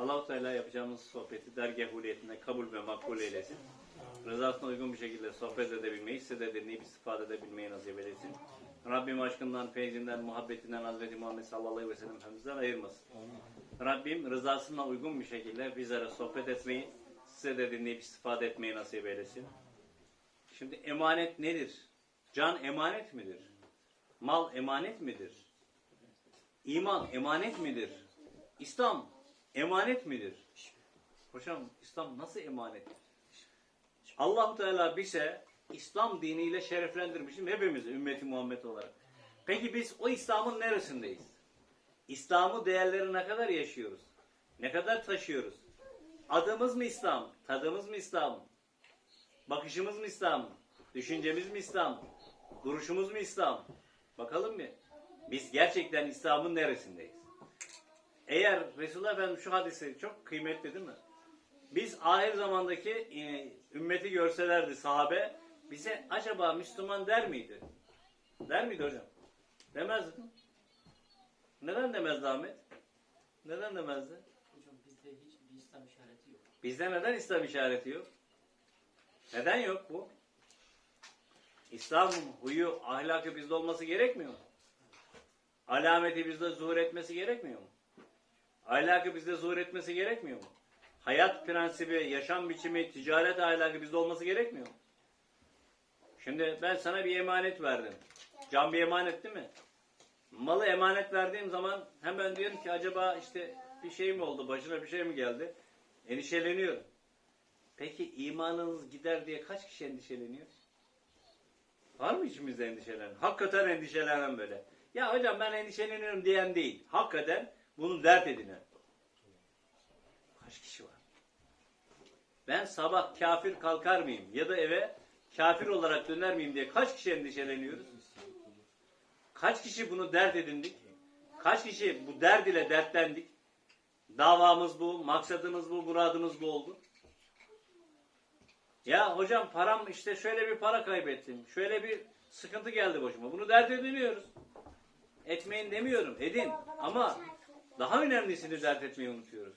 Allah-u Teala yapacağımız sohbeti dergah huliyetinde kabul ve makbul eylesin. Rızasına uygun bir şekilde sohbet edebilmeyi, size de dinleyip istifade edebilmeyi nasip eylesin. Rabbim aşkından, feyzinden, muhabbetinden Hazreti Muhammed sallallahu aleyhi ve sellem Efendimiz'den ayırmasın. Rabbim rızasına uygun bir şekilde bizlere sohbet etmeyi, size de dinleyip istifade etmeyi nasip eylesin. Şimdi emanet nedir? Can emanet midir? Mal emanet midir? İman emanet midir? İslam emanet midir? Hocam İslam nasıl emanet? allah Teala bize İslam diniyle şereflendirmişim hepimiz ümmeti Muhammed olarak. Peki biz o İslam'ın neresindeyiz? İslam'ı değerleri ne kadar yaşıyoruz? Ne kadar taşıyoruz? Adımız mı İslam? Tadımız mı İslam? Bakışımız mı İslam? Düşüncemiz mi İslam? Duruşumuz mu İslam? Bakalım mı? Biz gerçekten İslam'ın neresindeyiz? Eğer Resulullah Efendimiz şu hadisi çok kıymetli değil mi? Biz ahir zamandaki e, ümmeti görselerdi sahabe bize acaba Müslüman der miydi? Der miydi hocam? Demezdi? Neden demezdi Ahmet? Neden demezdi? Hocam bizde hiç bir İslam işareti yok. Bizde neden İslam işareti yok? Neden yok bu? İslam huyu, ahlakı bizde olması gerekmiyor mu? Alameti bizde zuhur etmesi gerekmiyor mu? Ahlakı bizde zuhur etmesi gerekmiyor mu? Hayat prensibi, yaşam biçimi, ticaret ahlakı bizde olması gerekmiyor mu? Şimdi ben sana bir emanet verdim. Can bir emanet değil mi? Malı emanet verdiğim zaman hemen diyorum ki acaba işte bir şey mi oldu, başına bir şey mi geldi? Endişeleniyorum. Peki imanınız gider diye kaç kişi endişeleniyor? Var mı içimizde endişelenen? Hakikaten endişelenen böyle. Ya hocam ben endişeleniyorum diyen değil. Hakikaten bunu dert edinen. Kaç kişi var? Ben sabah kafir kalkar mıyım? Ya da eve kafir olarak döner miyim diye kaç kişi endişeleniyoruz? Kaç kişi bunu dert edindik? Kaç kişi bu derd ile dertlendik? Davamız bu, maksadımız bu, muradımız bu oldu. Ya hocam param işte şöyle bir para kaybettim. Şöyle bir sıkıntı geldi başıma. Bunu dert ediniyoruz. Etmeyin demiyorum. Edin. Ama daha önemlisini dert etmeyi unutuyoruz.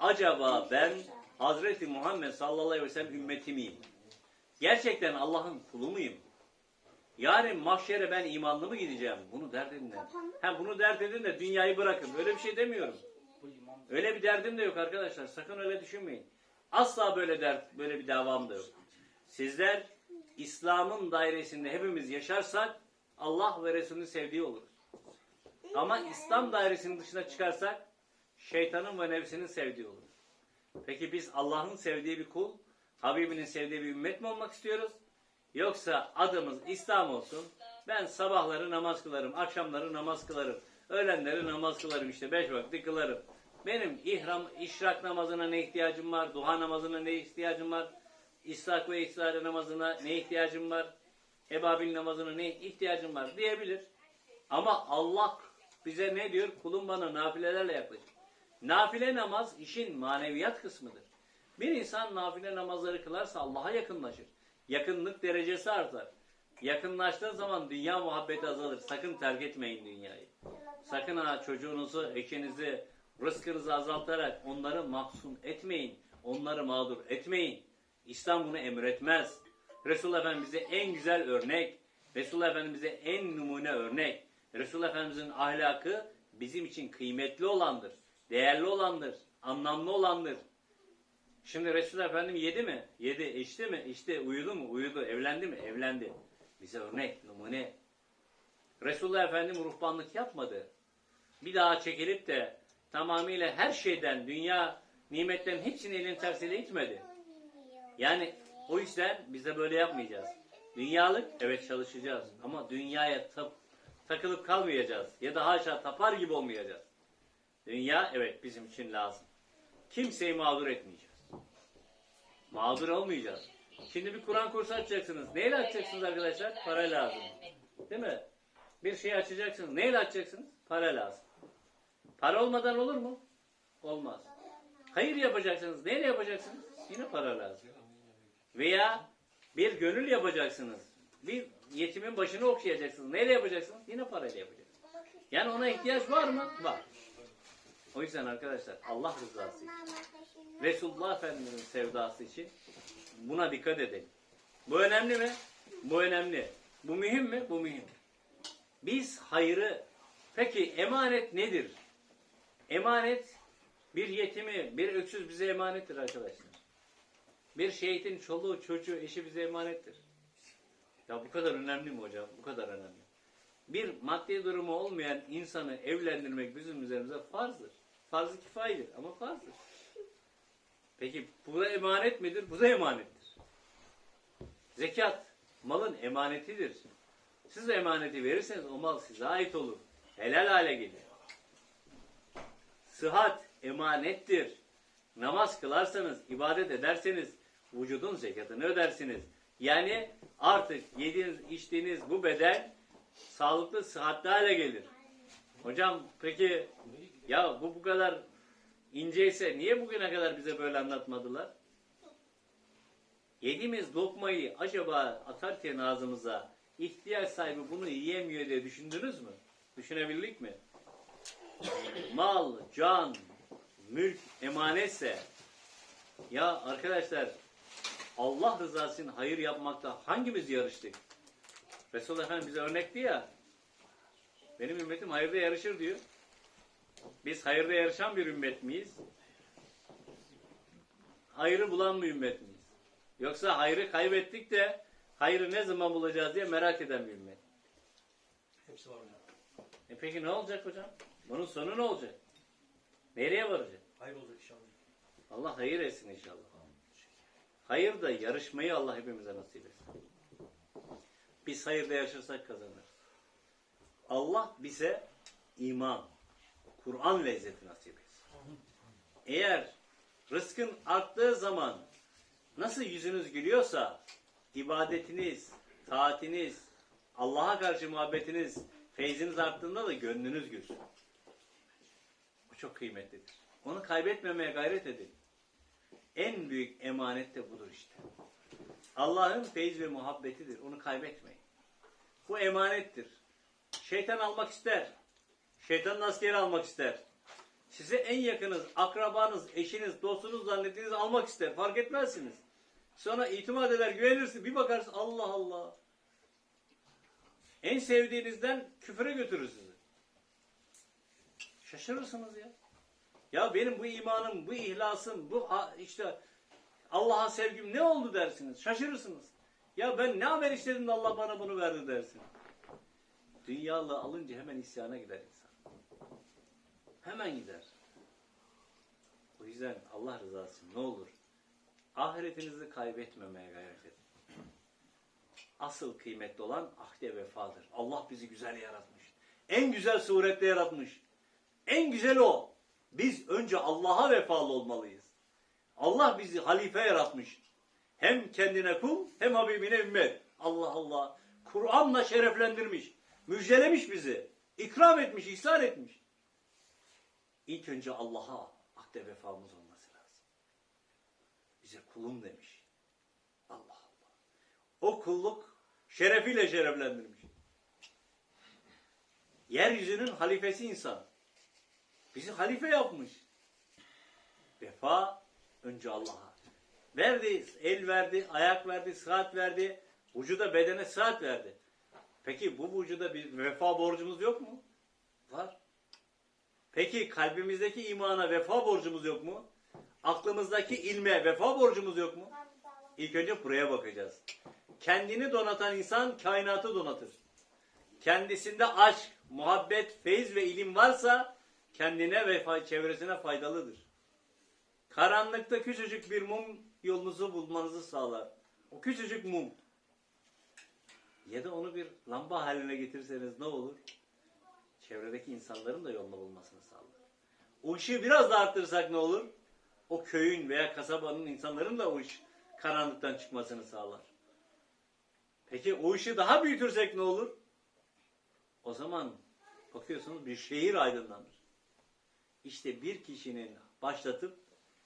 Acaba ben Hazreti Muhammed sallallahu aleyhi ve sellem ümmeti miyim? Gerçekten Allah'ın kulu muyum? Yarın mahşere ben imanlı mı gideceğim? Bunu dert edin de. Ha bunu dert edin de dünyayı bırakın. Öyle bir şey demiyorum. Öyle bir derdim de yok arkadaşlar. Sakın öyle düşünmeyin. Asla böyle dert, böyle bir davam da yok. Sizler İslam'ın dairesinde hepimiz yaşarsak Allah ve Resulünü sevdiği oluruz. Ama İslam dairesinin dışına çıkarsak şeytanın ve nefsinin sevdiği oluruz. Peki biz Allah'ın sevdiği bir kul, Habibinin sevdiği bir ümmet mi olmak istiyoruz? Yoksa adımız İslam olsun. Ben sabahları namaz kılarım, akşamları namaz kılarım, öğlenleri namaz kılarım işte beş vakti kılarım. Benim ihram, işrak namazına ne ihtiyacım var, duha namazına ne ihtiyacım var, İshak ve İsrail namazına ne ihtiyacım var, Ebabil namazına ne ihtiyacım var diyebilir. Ama Allah bize ne diyor? Kulum bana nafilelerle yaklaşır. Nafile namaz işin maneviyat kısmıdır. Bir insan nafile namazları kılarsa Allah'a yakınlaşır. Yakınlık derecesi artar. Yakınlaştığı zaman dünya muhabbeti azalır. Sakın terk etmeyin dünyayı. Sakın ha çocuğunuzu, eşinizi, rızkınızı azaltarak onları mahzun etmeyin. Onları mağdur etmeyin. İslam bunu emretmez. Resulullah Efendimiz bize en güzel örnek. Resulullah Efendimiz bize en numune örnek. Resulullah Efendimizin ahlakı bizim için kıymetli olandır. Değerli olandır. Anlamlı olandır. Şimdi Resulullah Efendimiz yedi mi? Yedi. İçti mi? İçti. Uyudu mu? Uyudu. Evlendi mi? Evlendi. Bize örnek, numune. Resulullah Efendimiz ruhbanlık yapmadı. Bir daha çekilip de tamamıyla her şeyden, dünya nimetlerin hepsini elin tersiyle itmedi. Yani o yüzden biz de böyle yapmayacağız. Dünyalık evet çalışacağız ama dünyaya tap, takılıp kalmayacağız. Ya da haşa tapar gibi olmayacağız. Dünya evet bizim için lazım. Kimseyi mağdur etmeyeceğiz. Mağdur olmayacağız. Şimdi bir Kur'an kursu açacaksınız. Neyle açacaksınız arkadaşlar? Para lazım. Değil mi? Bir şey açacaksınız. Neyle açacaksınız? Para lazım. Para olmadan olur mu? Olmaz. Hayır yapacaksınız. Neyle yapacaksınız? Yine para lazım. Veya bir gönül yapacaksınız. Bir yetimin başını okşayacaksınız. Neyle yapacaksınız? Yine parayla yapacaksınız. Yani ona ihtiyaç var mı? Var. O yüzden arkadaşlar Allah rızası için, Resulullah Efendimiz'in sevdası için buna dikkat edelim. Bu önemli mi? Bu önemli. Bu mühim mi? Bu mühim. Biz hayrı, peki emanet nedir? Emanet bir yetimi, bir öksüz bize emanettir arkadaşlar. Bir şehitin çoluğu, çocuğu, eşi bize emanettir. Ya bu kadar önemli mi hocam? Bu kadar önemli. Bir maddi durumu olmayan insanı evlendirmek bizim üzerimize farzdır. Farz-ı kifayedir ama farzdır. Peki bu da emanet midir? Bu da emanettir. Zekat malın emanetidir. Siz emaneti verirseniz o mal size ait olur. Helal hale gelir. Sıhhat emanettir. Namaz kılarsanız, ibadet ederseniz vücudun zekatını ödersiniz. Yani artık yediğiniz, içtiğiniz bu beden sağlıklı, sıhhatli hale gelir. Hocam peki ya bu bu kadar inceyse niye bugüne kadar bize böyle anlatmadılar? Yediğimiz lokmayı acaba atarken ağzımıza ihtiyaç sahibi bunu yiyemiyor diye düşündünüz mü? Düşünebildik mi? Mal, can, mülk emanetse ya arkadaşlar Allah rızası için hayır yapmakta hangimiz yarıştık? Resulullah Efendimiz bize örnekti ya benim ümmetim hayırda yarışır diyor. Biz hayırda yarışan bir ümmet miyiz? Hayrı bulan bir ümmet miyiz? Yoksa hayrı kaybettik de hayrı ne zaman bulacağız diye merak eden bir ümmet. Hepsi var hocam. E peki ne olacak hocam? Bunun sonu ne olacak? Nereye varacak? Hayır olacak inşallah. Allah hayır etsin inşallah. Hayır da yarışmayı Allah hepimize nasip etsin. Biz hayırda yarışırsak kazanırız. Allah bize iman, Kur'an lezzeti nasip etsin. Eğer rızkın arttığı zaman nasıl yüzünüz gülüyorsa ibadetiniz, taatiniz, Allah'a karşı muhabbetiniz, feyziniz arttığında da gönlünüz gülsün. Bu çok kıymetlidir. Onu kaybetmemeye gayret edin. En büyük emanet de budur işte. Allah'ın feyz ve muhabbetidir. Onu kaybetmeyin. Bu emanettir. Şeytan almak ister. Şeytanın askeri almak ister. Size en yakınız, akrabanız, eşiniz, dostunuz zannettiğiniz almak ister. Fark etmezsiniz. Sonra itimat eder, güvenirsin. Bir bakarsın Allah Allah. En sevdiğinizden küfüre götürür sizi. Şaşırırsınız ya. Ya benim bu imanım, bu ihlasım, bu işte Allah'a sevgim ne oldu dersiniz. Şaşırırsınız. Ya ben ne haber işledim de Allah bana bunu verdi dersin. Dünyalı alınca hemen isyana gider insan. Hemen gider. O yüzden Allah rızası ne olur ahiretinizi kaybetmemeye gayret edin. Asıl kıymetli olan ahde vefadır. Allah bizi güzel yaratmış. En güzel surette yaratmış. En güzel o. Biz önce Allah'a vefalı olmalıyız. Allah bizi halife yaratmış. Hem kendine kul hem Habibine ümmet. Allah Allah. Kur'an'la şereflendirmiş. Müjdelemiş bizi. ikram etmiş, ihsan etmiş. İlk önce Allah'a ahde vefamız olması lazım. Bize kulum demiş. Allah Allah. O kulluk şerefiyle şereflendirmiş. Yeryüzünün halifesi insan. Bizi halife yapmış. Vefa önce Allah'a. Verdi, el verdi, ayak verdi, sıhhat verdi. Vücuda, bedene sıhhat verdi. Peki bu vücuda bir vefa borcumuz yok mu? Var. Peki kalbimizdeki imana vefa borcumuz yok mu? Aklımızdaki ilme vefa borcumuz yok mu? İlk önce buraya bakacağız. Kendini donatan insan kainatı donatır. Kendisinde aşk, muhabbet, feyiz ve ilim varsa kendine ve çevresine faydalıdır. Karanlıkta küçücük bir mum yolunuzu bulmanızı sağlar. O küçücük mum. Ya da onu bir lamba haline getirseniz ne olur? Çevredeki insanların da yolunu bulmasını sağlar. O ışığı biraz da arttırsak ne olur? O köyün veya kasabanın insanların da o ış karanlıktan çıkmasını sağlar. Peki o ışığı daha büyütürsek ne olur? O zaman bakıyorsunuz bir şehir aydınlanır. İşte bir kişinin başlatıp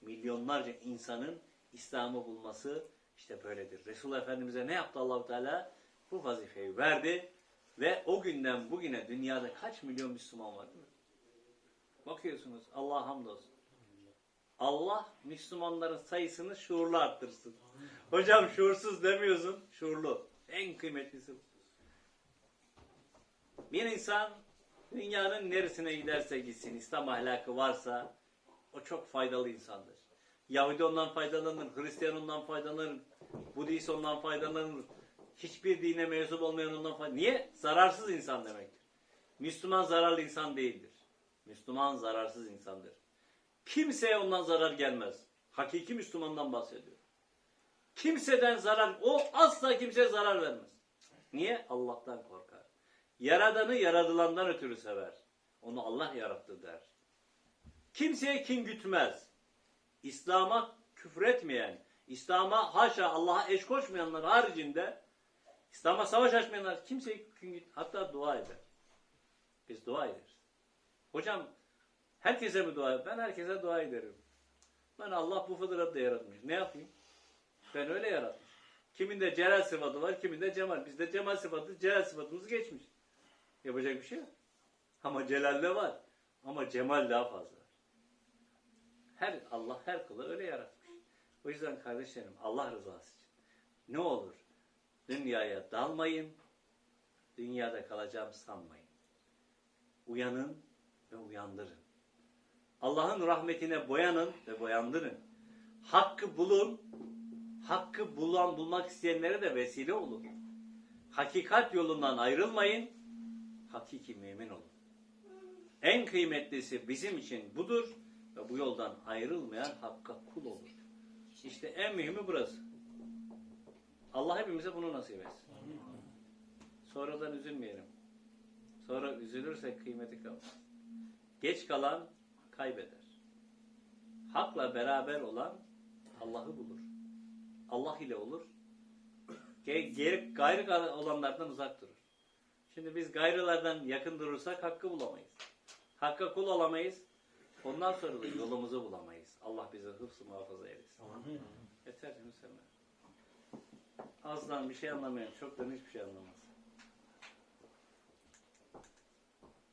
milyonlarca insanın İslam'ı bulması işte böyledir. Resulullah Efendimiz'e ne yaptı Allahu Teala? Bu vazifeyi verdi ve o günden bugüne dünyada kaç milyon Müslüman var değil? Bakıyorsunuz Allah'a hamdolsun. Allah Müslümanların sayısını şuurlu arttırsın. Hocam şuursuz demiyorsun, şuurlu. En kıymetlisi. Bir insan dünyanın neresine giderse gitsin, İslam ahlakı varsa o çok faydalı insandır. Yahudi ondan faydalanır, Hristiyan ondan faydalanır, Budist ondan faydalanır. Hiçbir dine mensup olmayan ondan faydalanır. Niye? Zararsız insan demektir. Müslüman zararlı insan değildir. Müslüman zararsız insandır. Kimseye ondan zarar gelmez. Hakiki Müslümandan bahsediyor. Kimseden zarar, o asla kimseye zarar vermez. Niye? Allah'tan korkar. Yaradanı yaradılandan ötürü sever. Onu Allah yarattı der. Kimseye kin gütmez. İslam'a küfretmeyen, İslam'a haşa Allah'a eş koşmayanlar haricinde İslam'a savaş açmayanlar kimseye kin güt hatta dua eder. Biz dua ederiz. Hocam herkese mi dua eder? Ben herkese dua ederim. Ben Allah bu fıtratla yaratmış. Ne yapayım? Ben öyle yaratmış. Kiminde celal sıfatı var, kiminde cemal. Bizde cemal sıfatı, celal sıfatımız geçmiş. Yapacak bir şey yok. Ama celal de var. Ama cemal daha fazla. Her Allah her kulu öyle yaratmış. O yüzden kardeşlerim Allah rızası için ne olur dünyaya dalmayın, dünyada kalacağım sanmayın. Uyanın ve uyandırın. Allah'ın rahmetine boyanın ve boyandırın. Hakkı bulun, hakkı bulan bulmak isteyenlere de vesile olun. Hakikat yolundan ayrılmayın, hakiki mümin olun. En kıymetlisi bizim için budur ve bu yoldan ayrılmayan hakka kul olur. İşte en mühimi burası. Allah hepimize bunu nasip etsin. Sonradan üzülmeyelim. Sonra üzülürsek kıymeti kalmaz. Geç kalan kaybeder. Hakla beraber olan Allah'ı bulur. Allah ile olur. Ge- Geri, gayrı olanlardan uzak durur. Şimdi biz gayrılardan yakın durursak hakkı bulamayız. Hakka kul olamayız. Ondan sonra da yolumuzu bulamayız. Allah bizi hıfzı muhafaza eylesin. Yeter canım sen. Azdan bir şey anlamayan çoktan hiçbir şey anlamaz.